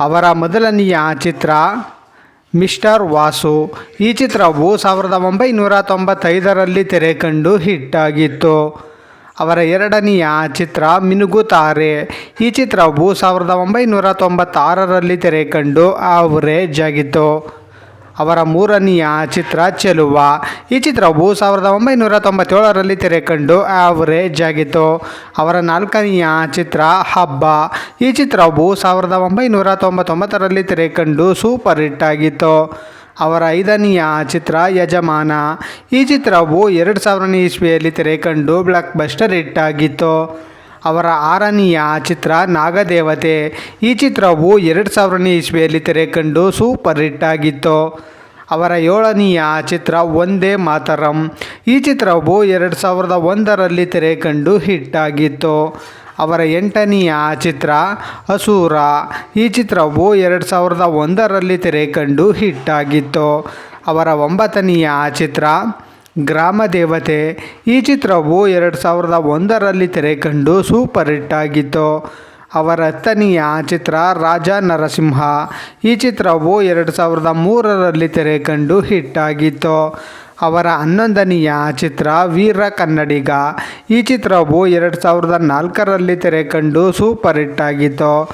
ಅವರ ಮೊದಲನೆಯ ಚಿತ್ರ ಮಿಸ್ಟರ್ ವಾಸು. ಈ ಚಿತ್ರವು ಸಾವಿರದ ಒಂಬೈನೂರ ತೊಂಬತ್ತೈದರಲ್ಲಿ ತೆರೆ ಕಂಡು ಹಿಟ್ ಆಗಿತ್ತು. ಅವರ ಎರಡನೆಯ ಚಿತ್ರ ಮಿನುಗುತಾರೆ. ಈ ಚಿತ್ರವು ಸಾವಿರದ ಒಂಬೈನೂರ ತೊಂಬತ್ತಾರರಲ್ಲಿ ತೆರೆ ಕಂಡು ಆವರೇಜ್ ಆಗಿತ್ತು. ಅವರ ಮೂರನೆಯ ಚಿತ್ರ ಚೆಲುವ. ಈ ಚಿತ್ರವು ಸಾವಿರದ ಒಂಬೈನೂರ ತೊಂಬತ್ತೇಳರಲ್ಲಿ ತೆರೆ ಕಂಡು ಆವರೇಜ್ ಆಗಿತ್ತು. ಅವರ ನಾಲ್ಕನೆಯ ಚಿತ್ರ ಹಬ್ಬ. ಈ ಚಿತ್ರವು ಸಾವಿರದ ಒಂಬೈನೂರ ತೊಂಬತ್ತೊಂಬತ್ತರಲ್ಲಿ ತೆರೆ ಕಂಡು ಸೂಪರ್ ಹಿಟ್ ಆಗಿತ್ತು. ಅವರ ಐದನೆಯ ಚಿತ್ರ ಯಜಮಾನ. ಈ ಚಿತ್ರವು ಎರಡು ಸಾವಿರನೇ ಇಸ್ವಿಯಲ್ಲಿ ತೆರೆ ಕಂಡು ಬ್ಲಾಕ್ ಬಸ್ಟರ್ ಹಿಟ್ ಆಗಿತ್ತು. ಅವರ ಆರನೆಯ ಚಿತ್ರ ನಾಗದೇವತೆ. ಈ ಚಿತ್ರವು ಎರಡು ಸಾವಿರನೇ ಇಸ್ವಿಯಲ್ಲಿ ತೆರೆ ಕಂಡು ಸೂಪರ್ ಹಿಟ್ ಆಗಿತ್ತು. ಅವರ ಏಳನೆಯ ಚಿತ್ರ ಒಂದೇ ಮಾತರಂ. ಈ ಚಿತ್ರವು ಎರಡು ಸಾವಿರದ ಒಂದರಲ್ಲಿ ತೆರೆ ಕಂಡು ಹಿಟ್ ಆಗಿತ್ತು. ಅವರ ಎಂಟನೆಯ ಚಿತ್ರ ಅಸೂರ. ಈ ಚಿತ್ರವು ಎರಡು ಸಾವಿರದ ಒಂದರಲ್ಲಿ ತೆರೆ ಕಂಡು ಹಿಟ್ ಆಗಿತ್ತು. ಅವರ ಒಂಬತ್ತನೆಯ ಚಿತ್ರ ಗ್ರಾಮ ದೇವತೆ ಈ ಚಿತ್ರವು ಎರಡು ಸಾವಿರದ ಒಂದರಲ್ಲಿ ತೆರೆ ಕಂಡು ಸೂಪರ್ ಹಿಟ್ ಆಗಿತ್ತು ಅವರ ಹತ್ತನೆಯ ಚಿತ್ರ ರಾಜ ನರಸಿಂಹ. ಈ ಚಿತ್ರವು ಎರಡು ಸಾವಿರದ ಮೂರರಲ್ಲಿ ತೆರೆ ಕಂಡು ಹಿಟ್ ಆಗಿತ್ತು ಅವರ ಹನ್ನೊಂದನೆಯ ಚಿತ್ರ ವೀರ ಕನ್ನಡಿಗ. ಈ ಚಿತ್ರವು ಎರಡು ಸಾವಿರದ ನಾಲ್ಕರಲ್ಲಿ ತೆರೆ ಕಂಡು ಸೂಪರ್ ಹಿಟ್ ಆಗಿತ್ತು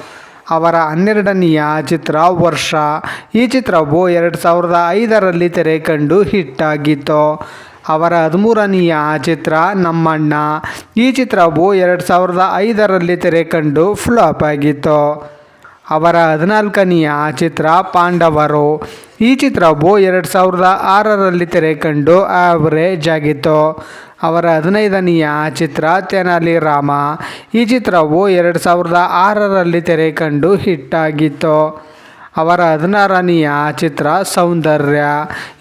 ಅವರ ಹನ್ನೆರಡನೆಯ ಚಿತ್ರ ವರ್ಷ. ಈ ಚಿತ್ರವು ಎರಡು ಸಾವಿರದ ಐದರಲ್ಲಿ ತೆರೆ ಕಂಡು ಹಿಟ್ ಆಗಿತ್ತು. ಅವರ ಹದಿಮೂರನೆಯ ಚಿತ್ರ ನಮ್ಮಣ್ಣ. ಈ ಚಿತ್ರವು ಎರಡು ಸಾವಿರದ ಐದರಲ್ಲಿ ತೆರೆ ಕಂಡು ಫ್ಲಾಪ್ ಆಗಿತ್ತು. ಅವರ ಹದಿನಾಲ್ಕನೆಯ ಚಿತ್ರ ಪಾಂಡವರು. ಈ ಚಿತ್ರವು ಎರಡು ಸಾವಿರದ ಆರರಲ್ಲಿ ತೆರೆ ಕಂಡು ಆವರೇಜ್ ಆಗಿತ್ತು. ಅವರ ಹದಿನೈದನೆಯ ಚಿತ್ರ ತೆನಾಲಿ ರಾಮ ಈ ಚಿತ್ರವು ಎರಡು ಸಾವಿರದ ಆರರಲ್ಲಿ ತೆರೆ ಕಂಡು ಹಿಟ್ ಆಗಿತ್ತು. ಅವರ ಹದಿನಾರನೆಯ ಚಿತ್ರ ಸೌಂದರ್ಯ.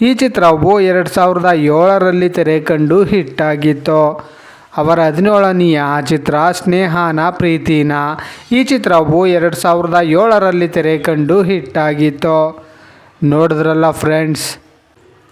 ಈ ಚಿತ್ರವು ಎರಡು ಸಾವಿರದ ಏಳರಲ್ಲಿ ತೆರೆ ಕಂಡು ಹಿಟ್ ಆಗಿತ್ತು. ಅವರ ಹದಿನೇಳನೆಯ ಚಿತ್ರ ಸ್ನೇಹಾನ ಪ್ರೀತಿನ. ಈ ಚಿತ್ರವು ಎರಡು ಸಾವಿರದ ಏಳರಲ್ಲಿ ತೆರೆ ಕಂಡು ಹಿಟ್ಟಾಗಿತ್ತು ನೋಡಿದ್ರಲ್ಲ ಫ್ರೆಂಡ್ಸ್